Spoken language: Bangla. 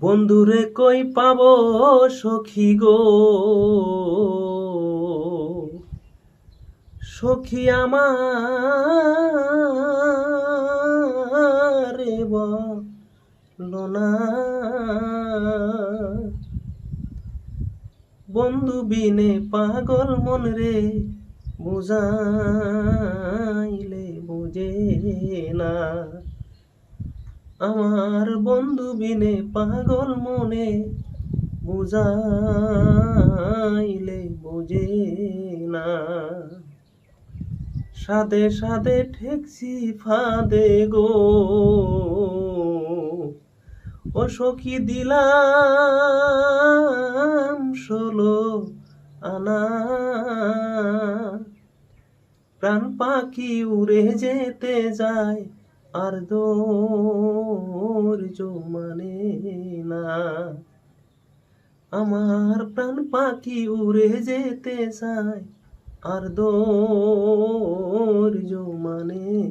বন্ধুরে কই পাব সখী গো? সখী আমার বলো না। বন্ধু বিনে পাগল মন রে, বুঝাইলে বুঝে না। আমার বন্ধু বিনে পাগল মনে বুঝাইলে বুঝে না। সাদে সাদে ঠেকছি ফাঁদে গো। ও সখী দিলাম ষোলো আনা। প্রাণ পাখি উড়ে যেতে যায় আর ধৈর্য মানে না। আমার প্রাণ পাখি উড়ে যেতে চায় আর ধৈর্য মানে